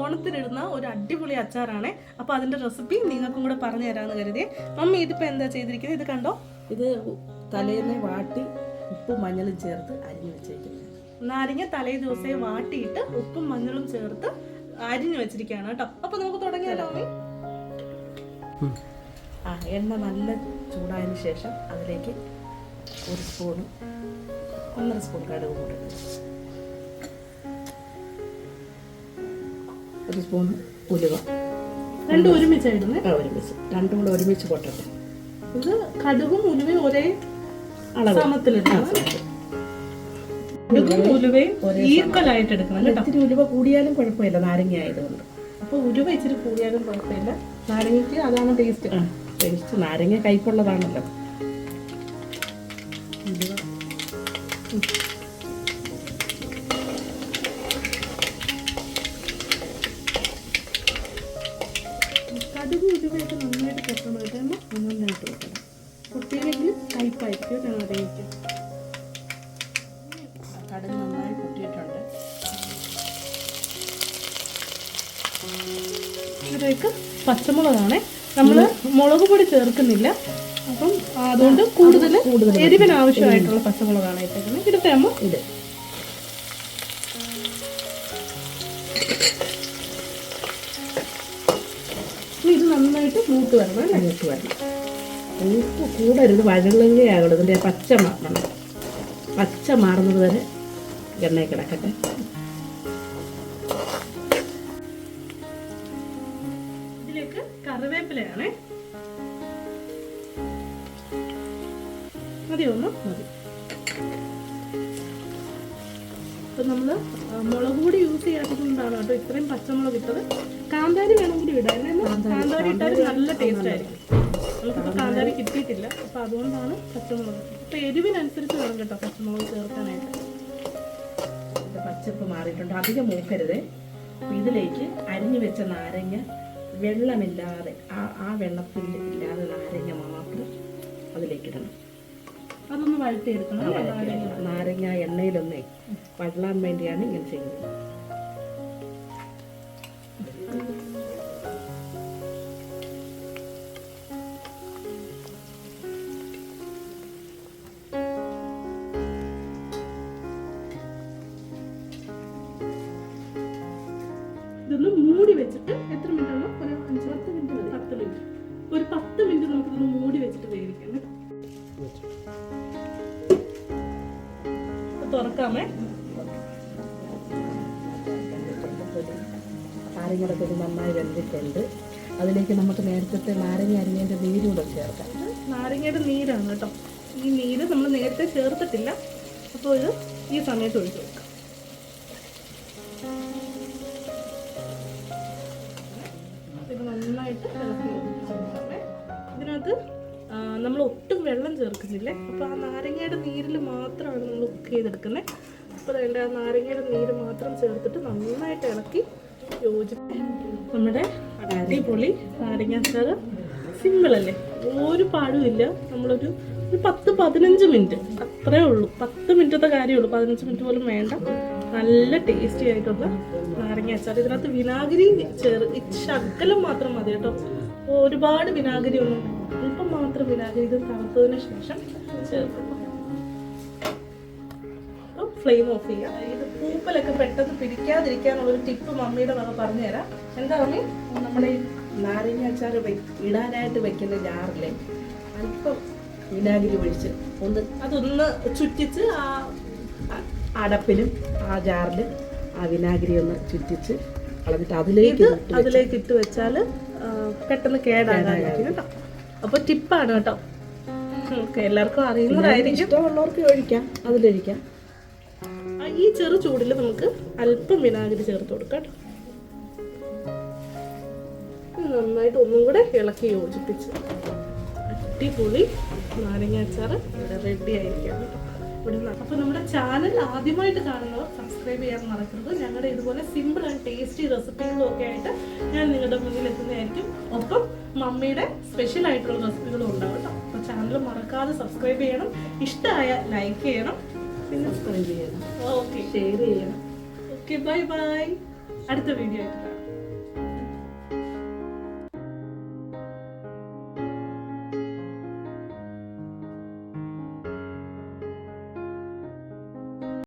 ഓണത്തിനിടുന്ന ഒരു അടിപൊളി അച്ചാറാണ്. അപ്പോൾ അതിന്റെ റെസിപ്പി നിങ്ങൾക്കും കൂടെ പറഞ്ഞു തരാമെന്ന് കരുതി മമ്മി ഇതിപ്പോൾ എന്താ ചെയ്തിരിക്കുന്നത് ഇത് കണ്ടോ? ഇത് തലേന്നെ വാട്ടി ഉപ്പും മഞ്ഞളും ചേർത്ത് അരിഞ്ഞു വെച്ചേക്കുന്നത് നാരങ്ങ തലേ ദിവസേ വാട്ടിയിട്ട് ഉപ്പും മഞ്ഞളും ചേർത്ത് അരിഞ്ഞു വെച്ചിരിക്കുകയാണ് കേട്ടോ. അപ്പോൾ നമുക്ക് തുടങ്ങിയാലോ മമ്മി? ആ എണ്ണ നല്ല ചൂടായതിനു ശേഷം അതിലേക്ക് ഒരു സ്പൂണും ഒന്നര സ്പൂൺ കടുക് കൂട്ടുക ഒരു സ്പൂൺ ഉലുവ. രണ്ടും ഒരുമിച്ചായിരുന്നു? ആ ഒരുമിച്ച്. രണ്ടും കൂടെ ഒരുമിച്ച് പൊട്ടട്ടെ ഇത് കടുകും ഉലുവയും ഒരേ അളവ്. സമത്തിലിടണം കടുകും ഉലുവയും ഈക്വൽ ആയിട്ട് എടുക്കണം കേട്ടോ. ഇത്തിരി ഉലുവ കൂടിയാലും കുഴപ്പമില്ല നാരങ്ങ ആയതുകൊണ്ട്. അപ്പോൾ ഉലുവ ഇച്ചിരി കൂടിയാലും കുഴപ്പമില്ല. നാരങ്ങയ്ക്ക് അതാണ് ടേസ്റ്റ് ടേസ്റ്റ് നാരങ്ങ കയ്പുള്ളതാണല്ലോ. ഉലുവ. ഉലുവയൊക്കെ നന്നായിട്ട് കെട്ടണം കേട്ടോ നന്നായിട്ട് വെക്കണം. കുട്ടിയിലെങ്കിൽ കയ്പായിരിക്കും ഞാൻ അറിയിക്കും കടുക് നന്നായി പൊട്ടിയിട്ടുണ്ട് ഇതിലേക്ക് പച്ചമുളകാണ്. നമ്മൾ മുളക് പൊടി ചേർക്കുന്നില്ല. അപ്പം അതുകൊണ്ട് കൂടുതൽ എരിവിന് ആവശ്യമായിട്ടുള്ള പച്ചമുളകാണ് ഇട്ടേക്കുന്നത്. ഇടത്തെ അമ്മ ഇത് ഇനി ഇത് നന്നായിട്ട് മൂത്ത് വരണം മൂത്ത് വരണം. ഉപ്പ് കൂടരുത് വഴങ്ങുകയാകണം ഇതിന്റെ പച്ച മാറണം പച്ച മാറുന്നത് വരെ എണ്ണയിൽ കിടക്കട്ടെ. ഇതിലേക്ക് കറിവേപ്പിലയാണ്. മതിയൊന്ന് മതി. അപ്പം നമ്മൾ മുളക് പൊടി യൂസ് ചെയ്യാത്തതുകൊണ്ടാണ് കേട്ടോ ഇത്രയും പച്ചമുളക് ഇട്ടത്. കാന്താരി വേണമെങ്കിൽ ഇടാം. കാന്താരി. ഇട്ടാൽ നല്ല ടേസ്റ്റ് ആയിരിക്കും. നമുക്കിപ്പോൾ കാന്താരി. കിട്ടിയിട്ടില്ല. അപ്പം അതുകൊണ്ടാണ് പച്ചമുളക്. അപ്പം എരിവിനനുസരിച്ച് വേണം കേട്ടോ പച്ചമുളക് ചേർക്കാനായിട്ട്. പച്ചപ്പ് മാറിയിട്ടുണ്ട്. അധികം മൂക്കരുത്. ഇതിലേക്ക് അരിഞ്ഞു വെച്ച നാരങ്ങ വെള്ളമില്ലാതെ ആ ആ വെള്ളത്തിൽ ഇല്ലാതെ നാരങ്ങ മാത്രം അതിലേക്ക് ഇടണം. അതൊന്ന് വഴറ്റിയെടുക്കണം അല്ലേ? നാരങ്ങ. എണ്ണയിലൊന്നേ വഴലാൻ വേണ്ടിയാണ് ഇങ്ങനെ ചെയ്യുന്നത് ഇതൊന്ന് മൂടി വെച്ചിട്ട് എത്ര മിനിറ്റ് ആണ് ഒരു അഞ്ച് പത്ത് മിനിറ്റ് പത്ത് മിനിറ്റ് ഒരു പത്ത് മിനിറ്റ് നമുക്കിതൊന്ന് മൂടി വെച്ചിട്ട് വേവിക്കാം കേട്ടോ. തുറക്കാമേ. നാരങ്ങയുടെ നന്നായി വെന്തിട്ടുണ്ട്. അതിലേക്ക് നമുക്ക് നേരത്തെ നാരങ്ങ അരിഞ്ഞതിന്റെ നീരൂടെ ചേർക്കാം. നാരങ്ങയുടെ നീരാണ് കേട്ടോ. ഈ നീര് നമ്മൾ നേരത്തെ ചേർത്തിട്ടില്ല. അപ്പോൾ ഇത് ഈ സമയത്ത് ഒഴിച്ചു കൊടുക്കാം. ഇത് നന്നായിട്ട് ഇതിനകത്ത് നമ്മൾ ഒട്ടും വെള്ളം ചേർക്കുന്നില്ലേ? അപ്പോൾ ആ നാരങ്ങയുടെ നീരിൽ മാത്രമാണ് നമ്മൾ കുക്ക് ചെയ്തെടുക്കുന്നത് അപ്പോൾ അതിന്റെ ആ നാരങ്ങയുടെ നീര് മാത്രം ചേർത്തിട്ട് നന്നായിട്ട് ഇളക്കി യോജിപ്പിക്കും നമ്മുടെ അടിപൊളി സിമ്പിൾ അല്ലേ? ഒരു പാടുമില്ല നമ്മളൊരു ഒരു പത്ത് പതിനഞ്ച് മിനിറ്റ്. അത്രേ ഉള്ളൂ. പത്ത് മിനിറ്റത്തെ കാര്യമുള്ളൂ. പതിനഞ്ച് മിനിറ്റ് പോലും വേണ്ട. നല്ല ടേസ്റ്റി ആയിട്ടുള്ള നാരങ്ങ അച്ചാർ. ഇതിനകത്ത് വിനാഗിരി ചേർ ശകലം മാത്രം മതി കേട്ടോ. ഒരുപാട് വിനാഗിരി ഒന്നും അല്പം മാത്രം വിനാഗിരി ഇത് തണുത്തതിന് ശേഷം ചേർക്കണം ഫ്ലെയിം ഓഫ് ചെയ്യാം. ഇത് പൂപ്പലൊക്കെ പെട്ടെന്ന് പിടിക്കാതിരിക്കാനുള്ള ഒരു ടിപ്പ് മമ്മിയുടെ വക പറഞ്ഞുതരാം. എന്താ മമ്മി? നമ്മുടെ ഈ നാരങ്ങ അച്ചാർ ഇടാനായിട്ട് വെക്കുന്ന ജാറിലെ അല്പം വിനാഗിരി ഒഴിച്ച് ഒന്ന് അതൊന്ന് ചുറ്റിച്ച് ആ അടപ്പിലും ആ ജാറിലും ആ വിനാഗിരി ഒന്ന് ചുറ്റിച്ച് കളഞ്ഞിട്ട് അതിലേക്ക് അതിലേക്ക് ഇട്ട് വെച്ചാൽ പെട്ടെന്ന് കേടാകാനായിരിക്കും കേട്ടോ. അപ്പോൾ ടിപ്പാണ് കേട്ടോ. എല്ലാവർക്കും അറിയുന്നതായിരിക്കും ഇഷ്ടമുള്ളവർക്ക് ഒഴിക്കാം അതിലൊഴിക്കാം. ഈ ചെറു ചൂടിൽ നമുക്ക് അല്പം വിനാഗിരി ചേർത്ത് കൊടുക്കാം കേട്ടോ. നന്നായിട്ട് ഒന്നും കൂടെ ഇളക്കി യോജിപ്പിച്ച് അടിപൊളി നാരങ്ങ അച്ചാർ ഇവിടെ റെഡി ആയിരിക്കാം കേട്ടോ. ഇവിടെ അപ്പോൾ നമ്മുടെ ചാനൽ ആദ്യമായിട്ട് കാണുന്നവർ സബ്സ്ക്രൈബ് ചെയ്യാൻ മറക്കരുത്. ഞങ്ങളുടെ ഇതുപോലെ സിമ്പിൾ ആൻഡ് ടേസ്റ്റി റെസിപ്പികളും ഒക്കെ ആയിട്ട് ഞാൻ നിങ്ങളുടെ മുന്നിൽ എത്തുന്നതായിരിക്കും. ഒപ്പം മമ്മിയുടെ സ്പെഷ്യൽ ആയിട്ടുള്ള റെസിപ്പികളും ഉണ്ടാവും കേട്ടോ. അപ്പോൾ ചാനൽ മറക്കാതെ സബ്സ്ക്രൈബ് ചെയ്യണം. ഇഷ്ടമായ ലൈക്ക് ചെയ്യണം. പിന്നെ സബ്സ്ക്രൈബ് ചെയ്യണം. ഓക്കെ ഷെയർ ചെയ്യണം. ഓക്കെ ബൈ ബൈ അടുത്ത വീഡിയോ ആയിട്ട്